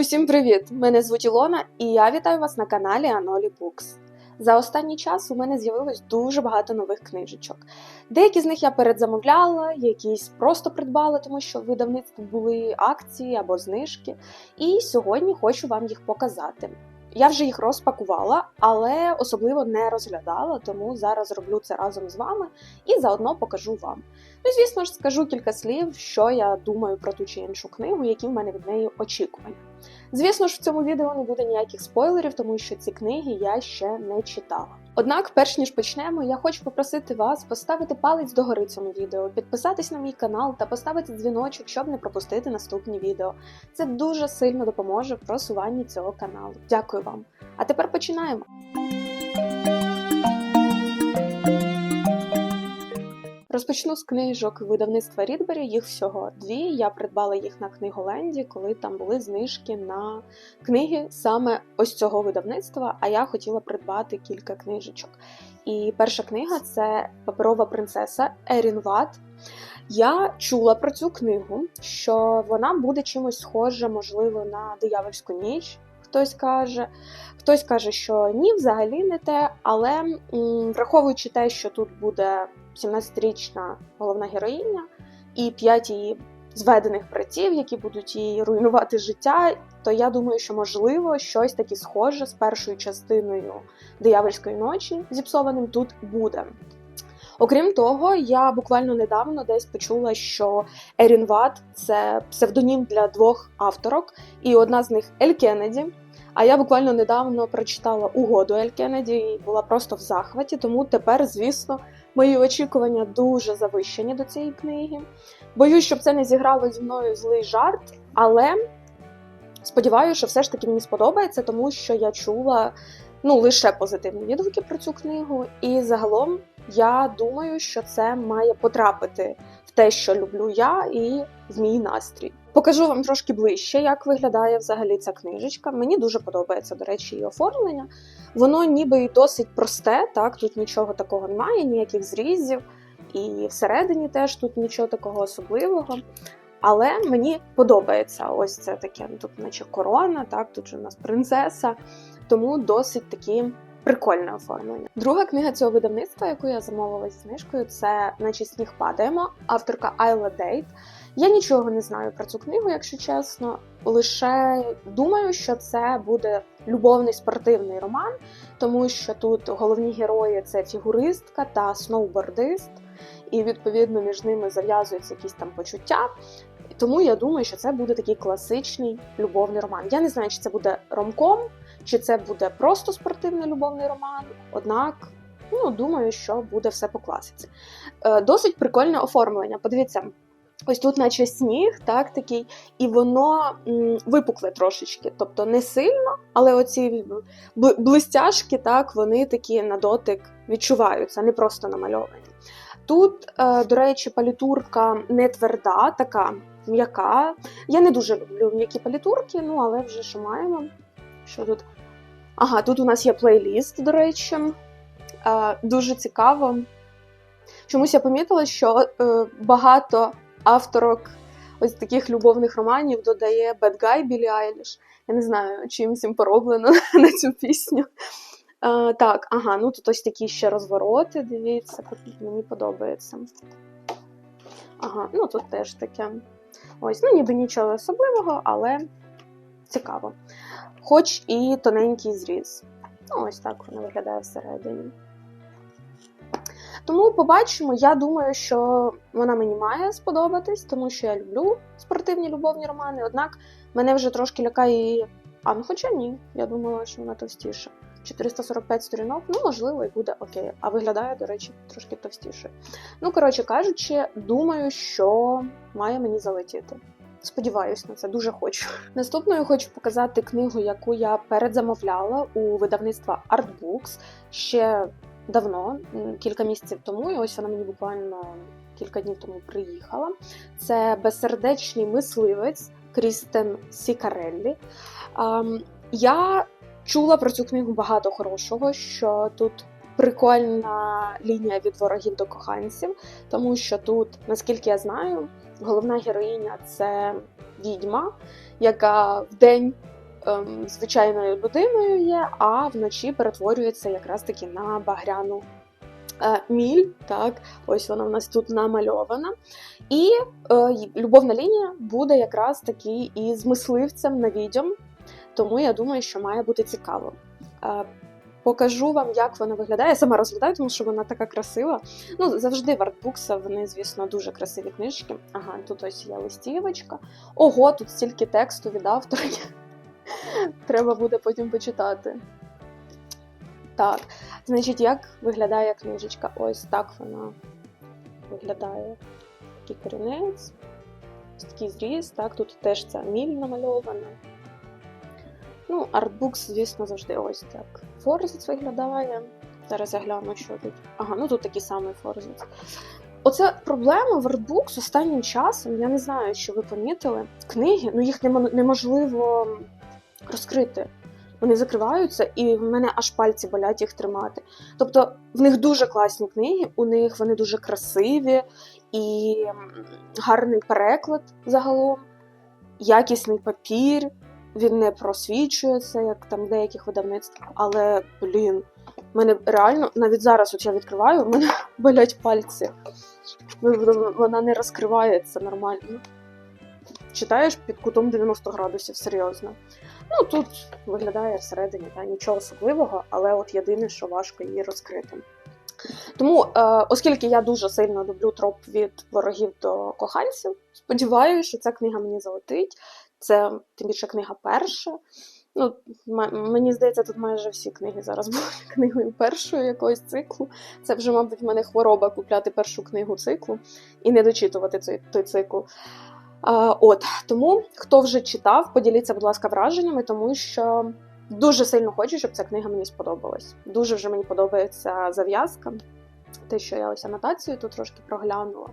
Усім привіт! Мене звуть Ілона, і я вітаю вас на каналі Анолі Букс. За останній час у мене з'явилось дуже багато нових книжечок. Деякі з них я передзамовляла, якісь просто придбала, тому що в видавництві були акції або знижки. І сьогодні хочу вам їх показати. Я вже їх розпакувала, але особливо не розглядала, тому зараз роблю це разом з вами і заодно покажу вам. Ну, звісно ж, скажу кілька слів, що я думаю про ту чи іншу книгу, які в мене від неї очікування. Звісно ж, в цьому відео не буде ніяких спойлерів, тому що ці книги я ще не читала. Однак, перш ніж почнемо, я хочу попросити вас поставити палець догори цьому відео, підписатись на мій канал та поставити дзвіночок, щоб не пропустити наступні відео. Це дуже сильно допоможе в просуванні цього каналу. Дякую вам. А тепер починаємо. Розпочну з книжок видавництва Рідбері. Їх всього дві. Я придбала їх на книголенді, коли там були знижки на книги саме ось цього видавництва. А я хотіла придбати кілька книжечок. І перша книга це Паперова принцеса Ерін Ват. Я чула про цю книгу, що вона буде чимось схожа, можливо, на диявольську ніч. Хтось каже, хтось каже, що ні, взагалі не те. Але м, враховуючи те, що тут буде 17-річна головна героїня і п'ять її зведених братів, які будуть їй руйнувати життя, то я думаю, що можливо щось таке схоже з першою частиною диявольської ночі зіпсованим тут буде. Окрім того, я буквально недавно десь почула, що Ерін Ват – це псевдонім для двох авторок, і одна з них Ель Кеннеді. А я буквально недавно прочитала угоду Ель Кеннеді і була просто в захваті. Тому тепер, звісно, мої очікування дуже завищені до цієї книги. Боюсь, щоб це не зіграло зі мною злий жарт, але сподіваюся, що все ж таки мені сподобається, тому що я чула ну, лише позитивні відгуки про цю книгу. І загалом я думаю, що це має потрапити в те, що люблю я, і в мій настрій. Покажу вам трошки ближче, як виглядає взагалі ця книжечка. Мені дуже подобається, до речі, її оформлення. Воно ніби й досить просте, так тут нічого такого немає, ніяких зрізів, і всередині теж тут нічого такого особливого. Але мені подобається ось це таке, ну, тут, наче корона, так, тут же у нас принцеса, тому досить такі прикольне оформлення. Друга книга цього видавництва, яку я замовила з книжкою, це наче сніг падаємо, авторка Айла Дейт. Я нічого не знаю про цю книгу, якщо чесно. Лише думаю, що це буде любовний спортивний роман, тому що тут головні герої це фігуристка та сноубордист, і відповідно між ними зав'язуються якісь там почуття. Тому я думаю, що це буде такий класичний любовний роман. Я не знаю, чи це буде ромком, чи це буде просто спортивний любовний роман. Однак, ну думаю, що буде все по класиці. Е, Досить прикольне оформлення. Подивіться. Ось тут, наче сніг, так такий, і воно м, випукле трошечки, тобто не сильно, але оці блистяшки, так, вони такі на дотик відчуваються, не просто намальовані. Тут, е, до речі, палітурка не тверда, така м'яка. Я не дуже люблю м'які палітурки, ну але вже що маємо. Що тут? Ага, тут у нас є плейліст, до речі. Е, Дуже цікаво. Чомусь я помітила, що е, багато авторок ось таких любовних романів додає Bad Guy Білі Айліш. Я не знаю, чим всім пороблено на цю пісню. А, Так, ага, ну тут ось такі ще розвороти, дивіться, мені подобається. Ага, ну тут теж таке. Ось, ну ніби нічого особливого, але цікаво. Хоч і тоненький зріз. Ну, ось так воно виглядає всередині. Тому побачимо, я думаю, що вона мені має сподобатись, тому що я люблю спортивні любовні романи. Однак мене вже трошки лякає її. А ну хоча ні, я думала, що вона товстіша. 445 сторінок, ну, можливо, і буде окей. А виглядає, до речі, трошки товстіше. Ну, коротше кажучи, думаю, що має мені залетіти. Сподіваюсь на це, дуже хочу. Наступною хочу показати книгу, яку я передзамовляла у видавництва Artbooks ще давно, кілька місяців тому, і ось вона мені буквально кілька днів тому приїхала. Це безсердечний мисливець Крістен Сікареллі. Я чула про цю книгу багато хорошого, що тут прикольна лінія від ворогів до коханців, тому що тут, наскільки я знаю, головна героїня це відьма, яка в день звичайною людиною є, а вночі перетворюється якраз таки на багряну е, міль. Так, ось вона в нас тут намальована. І е, любовна лінія буде якраз таки із мисливцем на відьом, тому я думаю, що має бути цікаво. Е, Покажу вам, як вона виглядає. Я сама розглядаю, тому що вона така красива. Ну, завжди в артбукса вони, звісно, дуже красиві книжки. Ага, тут ось є листівочка. Ого, тут стільки тексту від авторки. Треба буде потім почитати. Так, значить, як виглядає книжечка? Ось так вона виглядає. Такий корінець, такий зріз, так, тут теж ця міль намальована. Ну, артбукс, звісно, завжди ось так. Форзиц виглядає. Зараз я гляну, що тут. Ага, ну тут такий самий форзиц. Оце проблема в артбукс останнім часом. Я не знаю, що ви помітили. Книги, ну їх немо- неможливо розкрити. Вони закриваються, і в мене аж пальці болять їх тримати. Тобто в них дуже класні книги, у них вони дуже красиві і гарний переклад загалом, якісний папір, він не просвічується, як там деяких видавництвах. Але, блін, в мене реально навіть зараз от я відкриваю, в мене болять пальці. Вона не розкривається нормально. Читаєш під кутом 90 градусів, серйозно. Ну, тут виглядає всередині та, нічого особливого, але от єдине, що важко її розкрити. Тому, е, оскільки я дуже сильно люблю троп від ворогів до коханців, сподіваюся, що ця книга мені залетить. Це тим більше книга перша. Ну, мені здається, тут майже всі книги зараз були книгою першою якогось циклу. Це вже, мабуть, в мене хвороба купляти першу книгу циклу і не дочитувати цей той цикл. От тому, хто вже читав, поділіться, будь ласка, враженнями, тому що дуже сильно хочу, щоб ця книга мені сподобалась. Дуже вже мені подобається зав'язка, те, що я ось анотацію тут трошки проглянула,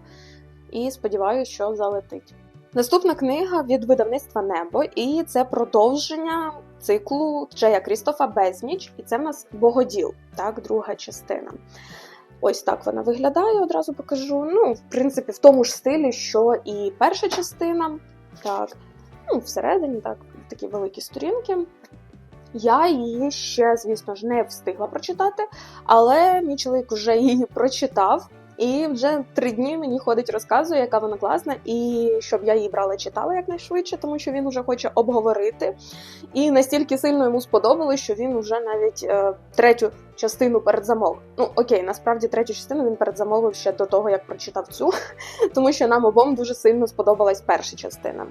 і сподіваюся, що залетить. Наступна книга від видавництва Небо, і це продовження циклу Джея Крістофа Безніч, і це в нас Богоділ, так, друга частина. Ось так вона виглядає, одразу покажу. Ну, в принципі, в тому ж стилі, що і перша частина. Так, ну, всередині, так, такі великі сторінки. Я її ще, звісно ж, не встигла прочитати, але мій чоловік вже її прочитав. І вже три дні мені ходить, розказує, яка вона класна, і щоб я її брала читала якнайшвидше, тому що він вже хоче обговорити. І настільки сильно йому сподобалось, що він вже навіть е, третю частину передзамовив. Ну окей, насправді третю частину він передзамовив ще до того, як прочитав цю, тому що нам обом дуже сильно сподобалась перша частина.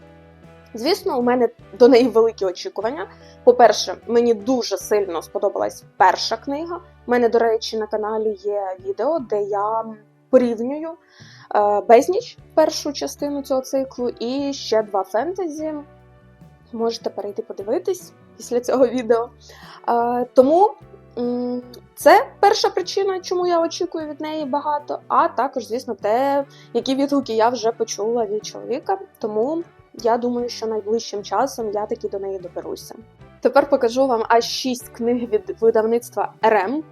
Звісно, у мене до неї великі очікування. По-перше, мені дуже сильно сподобалась перша книга. У мене, до речі, на каналі є відео, де я порівнюю е, безніч першу частину цього циклу і ще два фентезі. Можете перейти подивитись після цього відео. Е, тому це перша причина, чому я очікую від неї багато. А також, звісно, те, які відгуки я вже почула від чоловіка. Тому я думаю, що найближчим часом я таки до неї доберуся. Тепер покажу вам аж шість книг від видавництва РМ.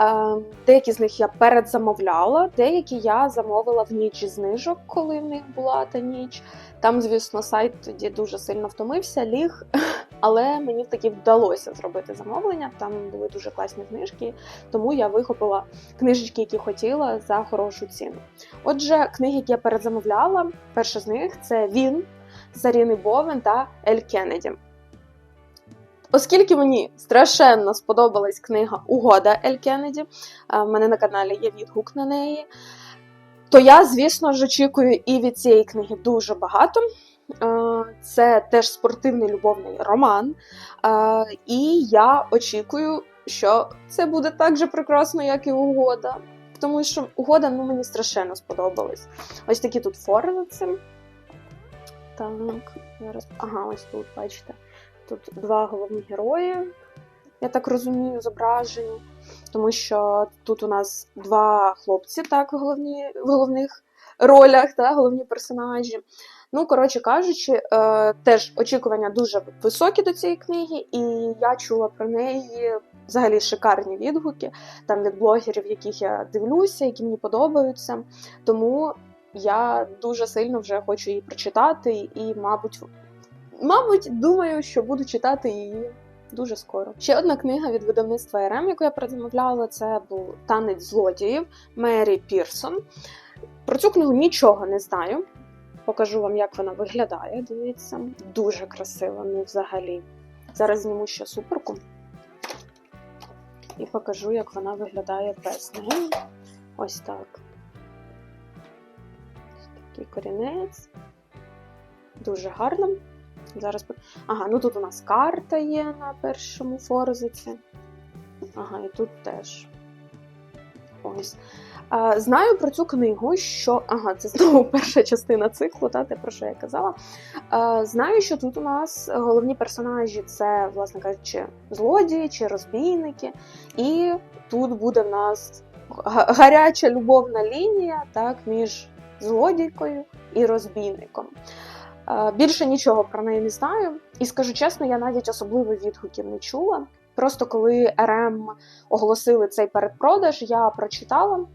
Е, Деякі з них я передзамовляла, деякі я замовила в ніч знижок, коли в них була та ніч. Там, звісно, сайт тоді дуже сильно втомився, ліг, але мені таки вдалося зробити замовлення. Там були дуже класні знижки, тому я вихопила книжечки, які хотіла, за хорошу ціну. Отже, книги, які я передзамовляла, перша з них це Він Заріни Бовен та Ель Кеннеді. Оскільки мені страшенно сподобалась книга Угода Ель Кеннеді, в мене на каналі є відгук на неї, то я, звісно ж, очікую і від цієї книги дуже багато. Е, Це теж спортивний любовний роман. Е, І я очікую, що це буде так же прекрасно, як і угода. Тому що угода ну, мені страшенно сподобалась. Ось такі тут форниці. Так, зараз. Ага, ось тут, бачите. Тут два головні герої, я так розумію, зображені. Тому що тут у нас два хлопці, так, в, головні, в головних ролях, так, головні персонажі. Ну, коротше кажучи, е, теж очікування дуже високі до цієї книги, і я чула про неї взагалі шикарні відгуки там від блогерів, яких я дивлюся, які мені подобаються. Тому я дуже сильно вже хочу її прочитати і, мабуть, мабуть, думаю, що буду читати її. Дуже скоро. Ще одна книга від видавництва РМ, яку я предзамовляла, це був Танець злодіїв Мері Пірсон. Про цю книгу нічого не знаю. Покажу вам, як вона виглядає. Дивіться, дуже красиво, ну взагалі. Зараз зніму ще суперку і покажу, як вона виглядає без неї. Ось так. Такий корінець. Дуже гарно. Зараз. Ага, ну тут у нас карта є на першому форзиці. Ага, і тут теж. Ось. Знаю про цю книгу, що. Ага, це знову перша частина циклу, та, те, про що я казала. Знаю, що тут у нас головні персонажі це, власне кажучи, злодії чи розбійники. І тут буде в нас гаряча любовна лінія так, між злодійкою і розбійником. Більше нічого про неї не знаю. І скажу чесно, я навіть особливо відгуків не чула. Просто коли РМ оголосили цей передпродаж, я прочитала.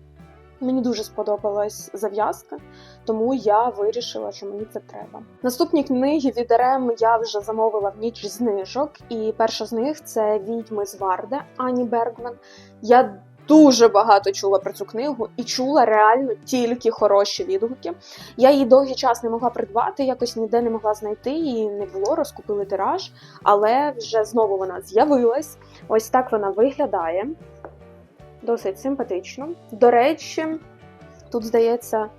Мені дуже сподобалась зав'язка, тому я вирішила, що мені це треба. Наступні книги від РМ я вже замовила в ніч знижок, і перша з них це Відьми з Варде Ані Бергман. Я дуже багато чула про цю книгу і чула реально тільки хороші відгуки. Я її довгий час не могла придбати, якось ніде не могла знайти, її не було, розкупили тираж, але вже знову вона з'явилась. Ось так вона виглядає. Досить симпатично. До речі, тут здається,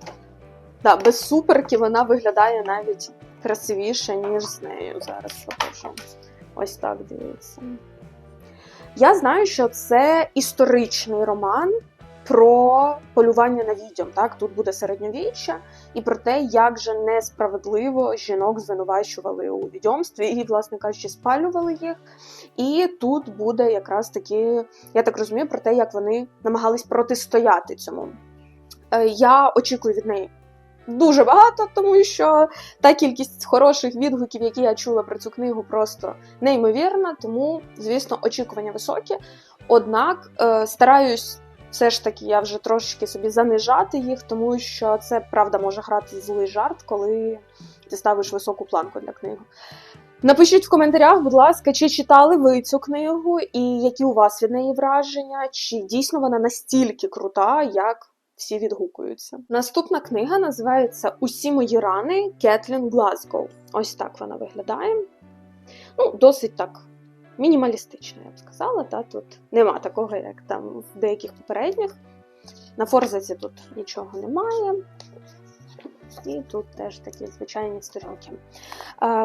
да, без суперки вона виглядає навіть красивіше, ніж з нею. Зараз покажу. Ось так дивіться. Я знаю, що це історичний роман про полювання на відьом. Так, тут буде середньовіччя, і про те, як же несправедливо жінок звинувачували у відьомстві і, власне кажучи, спалювали їх. І тут буде якраз таки, я так розумію, про те, як вони намагались протистояти цьому. Е, Я очікую від неї дуже багато, тому що та кількість хороших відгуків, які я чула про цю книгу, просто неймовірна. Тому, звісно, очікування високі. Однак е, стараюсь. Все ж таки, я вже трошечки собі занижати їх, тому що це правда може грати злий жарт, коли ти ставиш високу планку для книги. Напишіть в коментарях, будь ласка, чи читали ви цю книгу, і які у вас від неї враження, чи дійсно вона настільки крута, як всі відгукуються. Наступна книга називається Усі мої рани Кетлін Глазгоу. Ось так вона виглядає. Ну, досить так мінімалістично, я б сказала. Та? Тут нема такого, як там в деяких попередніх. На форзаці тут нічого немає. І тут теж такі звичайні сторінки.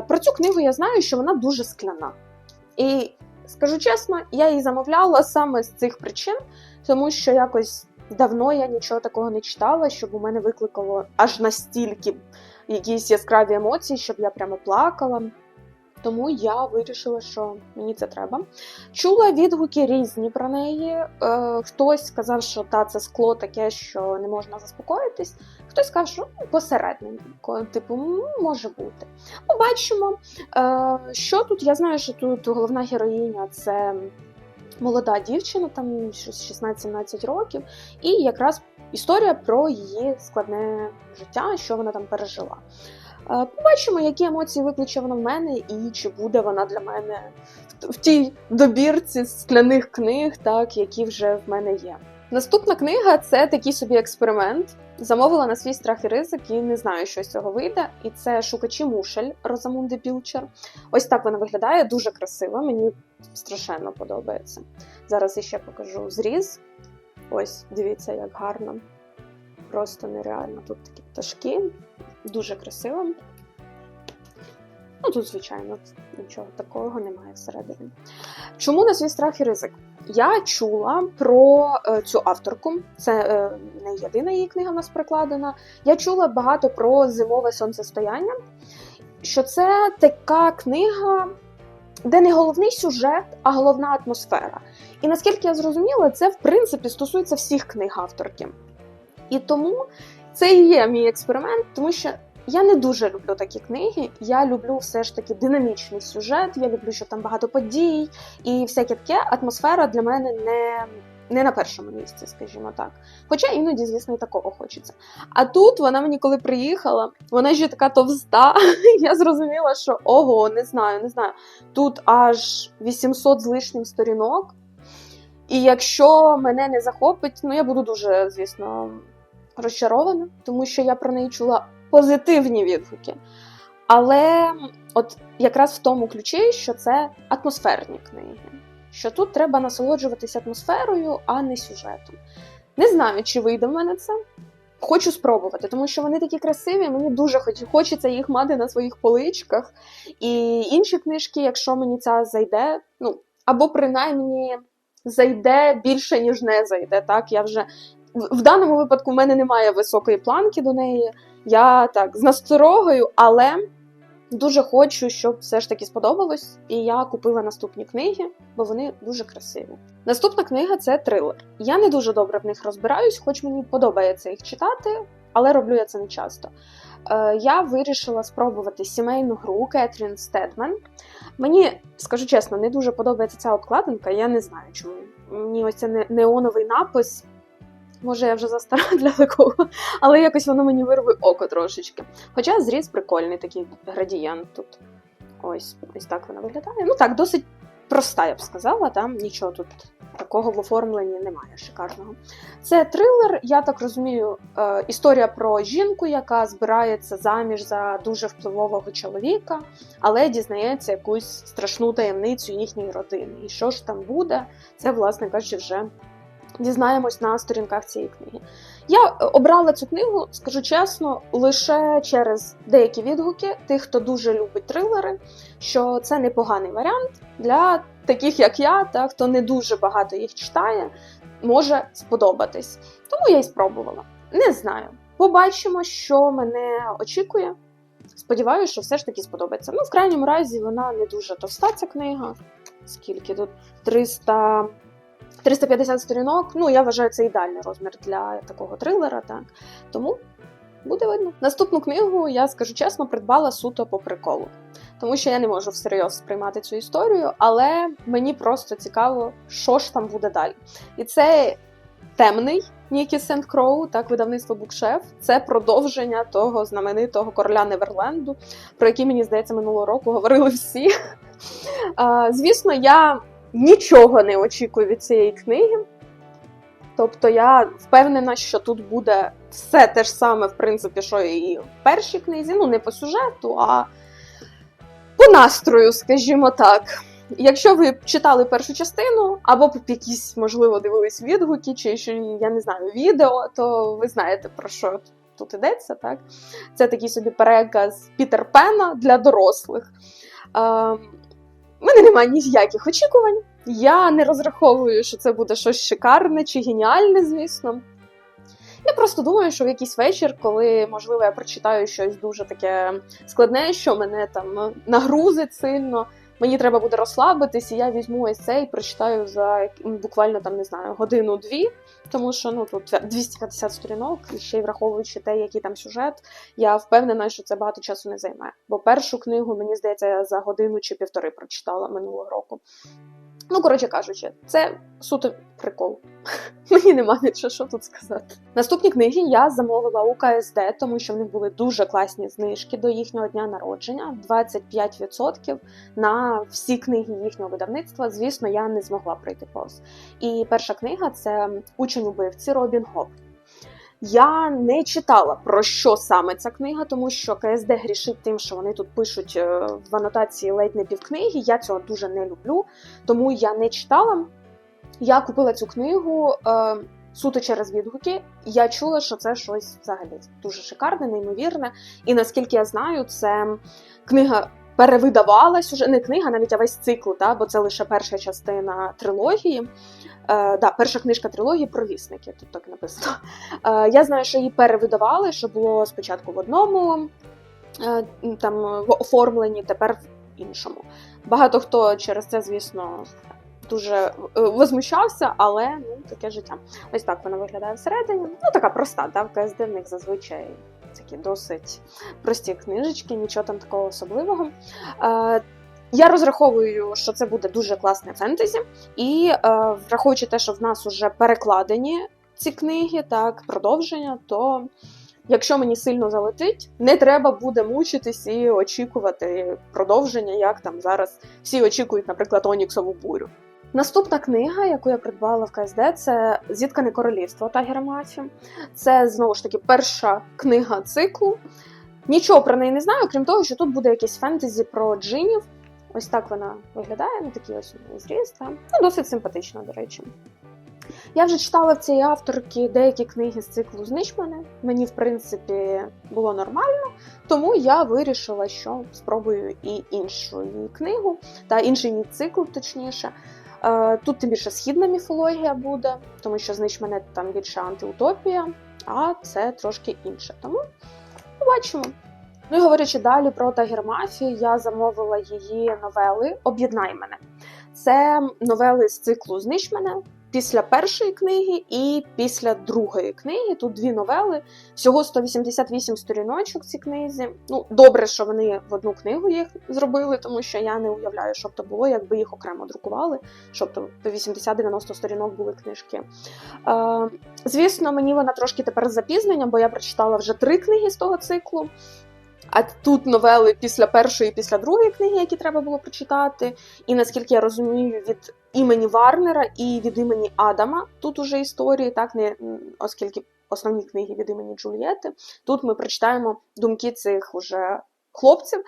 Про цю книгу я знаю, що вона дуже скляна. І скажу чесно, я її замовляла саме з цих причин, тому що якось давно я нічого такого не читала, щоб у мене викликало аж настільки якісь яскраві емоції, щоб я прямо плакала. Тому я вирішила, що мені це треба. Чула відгуки різні про неї. Е, хтось сказав, що та це скло таке, що не можна заспокоїтись. Хтось сказав, що ну, посередненько, типу, може бути. Побачимо. Е, що тут? Я знаю, що тут головна героїня це молода дівчина, там щось 16-17 років, і якраз історія про її складне життя, що вона там пережила. Е, Побачимо, які емоції викличе вона в мене, і чи буде вона для мене в- в тій добірці скляних книг, так, які вже в мене є. Наступна книга це такий собі експеримент. Замовила на свій страх і ризик і не знаю, що з цього вийде. І це шукачі мушель Розамунди Білчер. Ось так вона виглядає, дуже красиво. Мені страшенно подобається. Зараз іще покажу зріз. Ось, дивіться, як гарно. Просто нереально. Тут такі пташки, дуже красиво. Ну, тут, звичайно, нічого такого немає всередині. Чому на свій страх і ризик? Я чула про е, цю авторку. Це е, не єдина її книга в нас прикладена. Я чула багато про зимове сонцестояння. Що це така книга, де не головний сюжет, а головна атмосфера. І наскільки я зрозуміла, це в принципі стосується всіх книг авторки. І тому це і є мій експеримент, тому що я не дуже люблю такі книги. Я люблю все ж таки динамічний сюжет. Я люблю, що там багато подій і всяке таке. Атмосфера для мене не не на першому місці, скажімо так. Хоча іноді, звісно, і такого хочеться. А тут вона мені коли приїхала, вона ще така товста. Я зрозуміла, що ого, не знаю, не знаю. Тут аж 800 з лишнім сторінок. І якщо мене не захопить, ну я буду дуже, звісно, розчарована, тому що я про неї чула позитивні відгуки. Але от якраз в тому ключі, що це атмосферні книги, що тут треба насолоджуватися атмосферою, а не сюжетом. Не знаю, чи вийде в мене це. Хочу спробувати, тому що вони такі красиві, мені дуже хоч- хочеться їх мати на своїх поличках. І інші книжки, якщо мені ця зайде, ну або принаймні зайде більше, ніж не зайде. Так, я вже в даному випадку в мене немає високої планки до неї. Я так з насторогою, але дуже хочу, щоб все ж таки сподобалось. І я купила наступні книги, бо вони дуже красиві. Наступна книга це трилер. Я не дуже добре в них розбираюсь, хоч мені подобається їх читати, але роблю я це не часто. Е, я вирішила спробувати сімейну гру Кетрін Стедмен. Мені, скажу чесно, не дуже подобається ця обкладинка, я не знаю чому. Мені ось цей не- неоновий напис. Може, я вже застара для такого, але якось воно мені вирве око трошечки. Хоча зріз прикольний такий градієнт тут. Ось, ось так вона виглядає. Ну так, досить проста, я б сказала. Там нічого тут такого в оформленні немає шикарного. Це трилер, я так розумію, е, історія про жінку, яка збирається заміж за дуже впливового чоловіка, але дізнається якусь страшну таємницю їхньої родини. І що ж там буде, це, власне кажучи, вже дізнаємось на сторінках цієї книги. Я е, обрала цю книгу, скажу чесно, лише через деякі відгуки тих, хто дуже любить трилери, що це непоганий варіант для таких, як я, та хто не дуже багато їх читає, може сподобатись. Тому я й спробувала. Не знаю. Побачимо, що мене очікує. Сподіваюся, що все ж таки сподобається. Ну, в крайньому разі, вона не дуже товста, ця книга. Скільки тут? 300... 350 сторінок. Ну, я вважаю, це ідеальний розмір для такого трилера, так. Тому буде видно. Наступну книгу, я скажу чесно, придбала суто по приколу. Тому що я не можу всерйоз сприймати цю історію, але мені просто цікаво, що ж там буде далі. І це темний Нікі Сент Кроу, так, видавництво Букшеф. Це продовження того знаменитого короля Неверленду, про який, мені здається, минулого року говорили всі. Звісно, я нічого не очікую від цієї книги. Тобто я впевнена, що тут буде все те ж саме, в принципі, що і в першій книзі. Ну, не по сюжету, а по настрою, скажімо так. Якщо ви читали першу частину, або якісь, можливо, дивились відгуки, чи ще, я не знаю, відео, то ви знаєте, про що тут йдеться, так? Це такий собі переказ Пітер Пена для дорослих. Мене немає ніяких очікувань. Я не розраховую, що це буде щось шикарне чи геніальне, звісно. Я просто думаю, що в якийсь вечір, коли, можливо, я прочитаю щось дуже таке складне, що мене там нагрузить сильно, мені треба буде розслабитись, і я візьму ось це і прочитаю за буквально там не знаю годину-дві, тому що ну тут 250 сторінок, і ще й враховуючи те, який там сюжет, я впевнена, що це багато часу не займе. Бо першу книгу, мені здається, за годину чи півтори прочитала минулого року. Ну, коротше кажучи, це суто прикол. Мені нема нічого що тут сказати. Наступні книги я замовила у КСД, тому що в них були дуже класні знижки до їхнього дня народження 25% на всі книги їхнього видавництва. Звісно, я не змогла пройти повз. І перша книга це Учень убивці Робін Гоп. Я не читала про що саме ця книга, тому що КСД грішить тим, що вони тут пишуть е, в анотації ледь не півкниги. Я цього дуже не люблю, тому я не читала. Я купила цю книгу е, суто через відгуки. Я чула, що це щось взагалі дуже шикарне, неймовірне. І наскільки я знаю, це книга перевидавалась уже не книга, навіть а весь цикл, та, бо це лише перша частина трилогії. Е, да, перша книжка трилогії про вісники, тут так написано. Е, я знаю, що її перевидавали, що було спочатку в одному е, там в оформленні, тепер в іншому. Багато хто через це, звісно, дуже е, возмущався, але ну, таке життя. Ось так вона виглядає всередині. Ну, така проста, да, в КСД в них зазвичай такі досить прості книжечки, нічого там такого особливого. Я розраховую, що це буде дуже класне фентезі, і е, враховуючи те, що в нас вже перекладені ці книги, так, продовження, то якщо мені сильно залетить, не треба буде мучитись і очікувати продовження, як там зараз всі очікують, наприклад, Оніксову бурю. Наступна книга, яку я придбала в КСД, це Зіткане королівство Тагера Мафі. Це знову ж таки перша книга циклу. Нічого про неї не знаю, крім того, що тут буде якесь фентезі про джинів. Ось так вона виглядає, ну такий ось зріз. Та? Ну, досить симпатично, до речі. Я вже читала в цієї авторки деякі книги з циклу Знищ мене. Мені, в принципі, було нормально, тому я вирішила, що спробую і іншу її книгу, та інший її цикл, точніше. Е, Тут тим більше східна міфологія буде, тому що знищ мене там більше антиутопія, а це трошки інше. Тому побачимо. Ну і говорячи далі про Тагермафі, я замовила її новели Об'єднай мене. Це новели з циклу Знищ мене після першої книги і після другої книги. Тут дві новели, всього 188 сторіночок ці книзі. Ну, добре, що вони в одну книгу їх зробили, тому що я не уявляю, що б то було, якби їх окремо друкували, щоб то по 80-90 сторінок були книжки. Е, звісно, мені вона трошки тепер з запізненням, бо я прочитала вже три книги з того циклу. А тут новели після першої після другої книги, які треба було прочитати. І наскільки я розумію, від імені Варнера і від імені Адама тут уже історії, так не оскільки основні книги від імені Джульєти. Тут ми прочитаємо думки цих уже хлопців.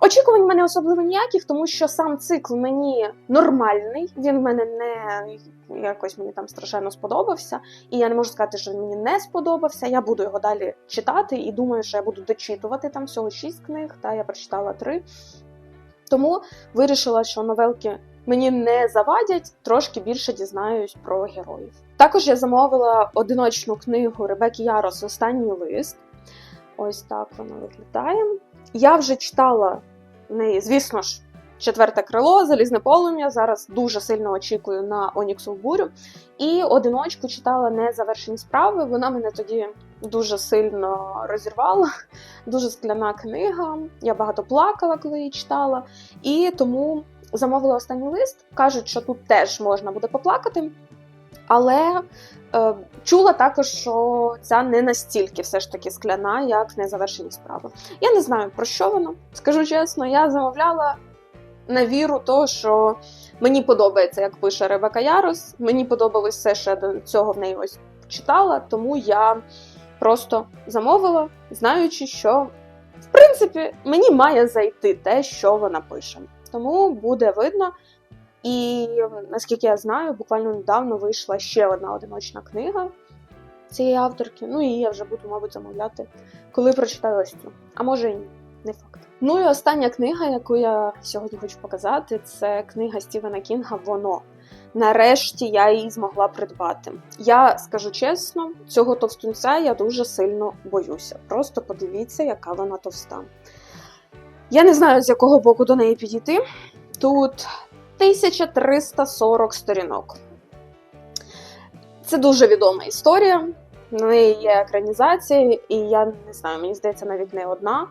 Очікувань в мене особливо ніяких, тому що сам цикл мені нормальний. Він в мене не якось мені там страшенно сподобався. І я не можу сказати, що він мені не сподобався. Я буду його далі читати і думаю, що я буду дочитувати там всього шість книг, та я прочитала три. Тому вирішила, що новелки мені не завадять, трошки більше дізнаюсь про героїв. Також я замовила одиночну книгу Ребекі Ярос Останній лист. Ось так вона виглядає. Я вже читала неї, звісно ж, четверте крило, залізне полум'я. Зараз дуже сильно очікую на Оніксову бурю. І одиночку читала незавершені справи. Вона мене тоді дуже сильно розірвала, дуже скляна книга. Я багато плакала, коли її читала. І тому замовила останній лист. Кажуть, що тут теж можна буде поплакати. Але чула також, що ця не настільки все ж таки скляна, як незавершені справи. Я не знаю про що вона. Скажу чесно, я замовляла на віру того, що мені подобається, як пише Ребека Ярос. Мені подобалось все, що я до цього в неї ось читала, тому я просто замовила, знаючи, що в принципі мені має зайти те, що вона пише. Тому буде видно. І наскільки я знаю, буквально недавно вийшла ще одна одиночна книга цієї авторки. Ну і я вже буду, мабуть, замовляти, коли прочитаю ось цю. А може і ні, не факт. Ну і остання книга, яку я сьогодні хочу показати, це книга Стівена Кінга Воно. Нарешті я її змогла придбати. Я скажу чесно, цього товстунця я дуже сильно боюся. Просто подивіться, яка вона товста. Я не знаю, з якого боку до неї підійти. Тут 1340 сторінок. Це дуже відома історія. В неї є екранізація, і я не знаю, мені здається, навіть не одна.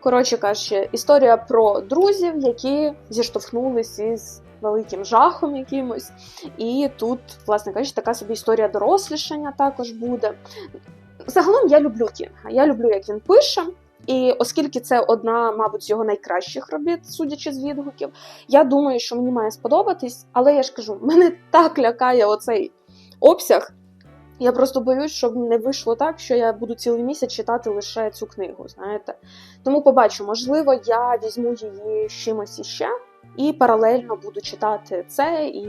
Коротше кажучи, історія про друзів, які зіштовхнулися із великим жахом якимось. І тут, власне кажучи, така собі історія дорослішання також буде. Загалом я люблю Кінга. Я люблю, як він пише. І оскільки це одна, мабуть, з його найкращих робіт, судячи з відгуків, я думаю, що мені має сподобатись, але я ж кажу, мене так лякає оцей обсяг. Я просто боюсь, щоб не вийшло так, що я буду цілий місяць читати лише цю книгу. Знаєте, тому побачу, можливо, я візьму її з чимось іще і паралельно буду читати це і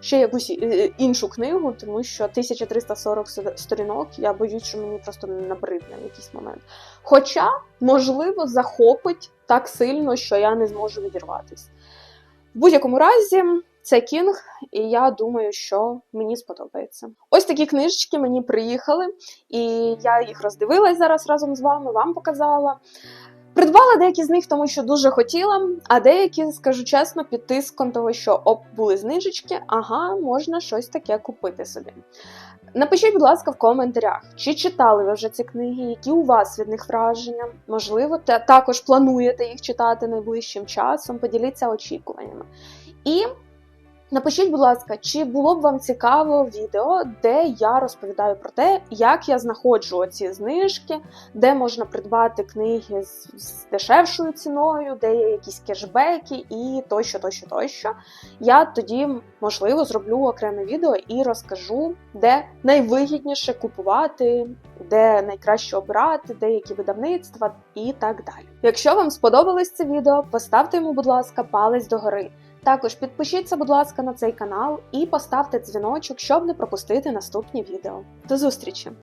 ще якусь іншу книгу, тому що 1340 сторінок я боюсь, що мені просто не набридне в якийсь момент. Хоча, можливо, захопить так сильно, що я не зможу відірватися. В будь-якому разі, це кінг, і я думаю, що мені сподобається. Ось такі книжечки мені приїхали, і я їх роздивилась зараз разом з вами, вам показала. Придбала деякі з них, тому що дуже хотіла, а деякі, скажу чесно, під тиском того, що оп, були знижечки, ага, можна щось таке купити собі. Напишіть, будь ласка, в коментарях, чи читали ви вже ці книги, які у вас від них враження. Можливо, та також плануєте їх читати найближчим часом. Поділіться очікуваннями. І напишіть, будь ласка, чи було б вам цікаво відео, де я розповідаю про те, як я знаходжу ці знижки, де можна придбати книги з, з дешевшою ціною, де є якісь кешбеки і тощо, тощо, тощо. Я тоді, можливо, зроблю окреме відео і розкажу, де найвигідніше купувати, де найкраще обирати, де які видавництва і так далі. Якщо вам сподобалось це відео, поставте йому, будь ласка, палець догори. Також підпишіться, будь ласка, на цей канал і поставте дзвіночок, щоб не пропустити наступні відео. До зустрічі!